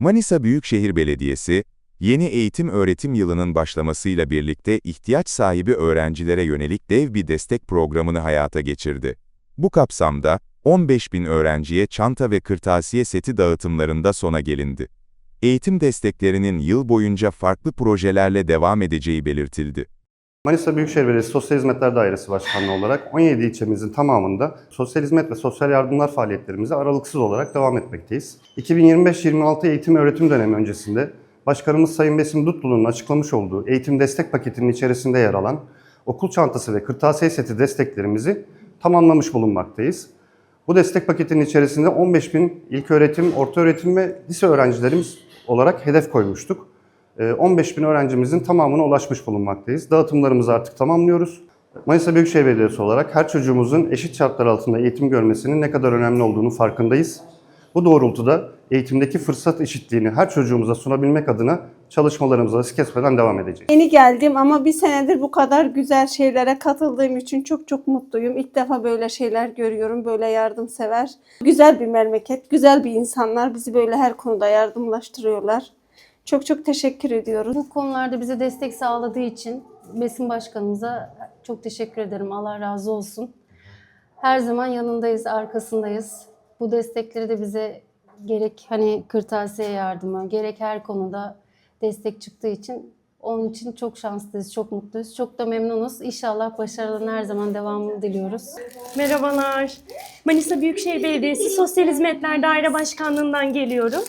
Manisa Büyükşehir Belediyesi, yeni eğitim öğretim yılının başlamasıyla birlikte ihtiyaç sahibi öğrencilere yönelik dev bir destek programını hayata geçirdi. Bu kapsamda, 15 bin öğrenciye çanta ve kırtasiye seti dağıtımlarında sona gelindi. Eğitim desteklerinin yıl boyunca farklı projelerle devam edeceği belirtildi. Manisa Büyükşehir Belediyesi Sosyal Hizmetler Dairesi Başkanlığı olarak 17 ilçemizin tamamında sosyal hizmet ve sosyal yardımlar faaliyetlerimize aralıksız olarak devam etmekteyiz. 2025-26 eğitim öğretim dönemi öncesinde Başkanımız Sayın Besim Dutlulu'nun açıklamış olduğu eğitim destek paketinin içerisinde yer alan okul çantası ve kırtasiye seti desteklerimizi tamamlamış bulunmaktayız. Bu destek paketinin içerisinde 15 bin ilköğretim, ortaöğretim ve lise öğrencilerimiz olarak hedef koymuştuk. Ee, 15 bin öğrencimizin tamamına ulaşmış bulunmaktayız. Dağıtımlarımızı artık tamamlıyoruz. Manisa Büyükşehir Belediyesi olarak her çocuğumuzun eşit şartlar altında eğitim görmesinin ne kadar önemli olduğunu farkındayız. Bu doğrultuda eğitimdeki fırsat eşitliğini her çocuğumuza sunabilmek adına çalışmalarımıza kesmeden devam edeceğiz. Yeni geldim ama bir senedir bu kadar güzel şeylere katıldığım için çok çok mutluyum. İlk defa böyle şeyler görüyorum, böyle yardımsever. Güzel bir memleket, güzel bir insanlar bizi böyle her konuda yardımlaştırıyorlar. Çok çok teşekkür ediyoruz. Bu konularda bize destek sağladığı için Besim Başkanımıza çok teşekkür ederim. Allah razı olsun. Her zaman yanındayız, arkasındayız. Bu destekleri de bize gerek hani kırtasiye yardımı, gerek her konuda destek çıktığı için onun için çok şanslıyız, çok mutluyuz, çok da memnunuz. İnşallah başarıların her zaman devamını diliyoruz. Merhabalar. Manisa Büyükşehir Belediyesi Sosyal Hizmetler Daire Başkanlığı'ndan geliyorum.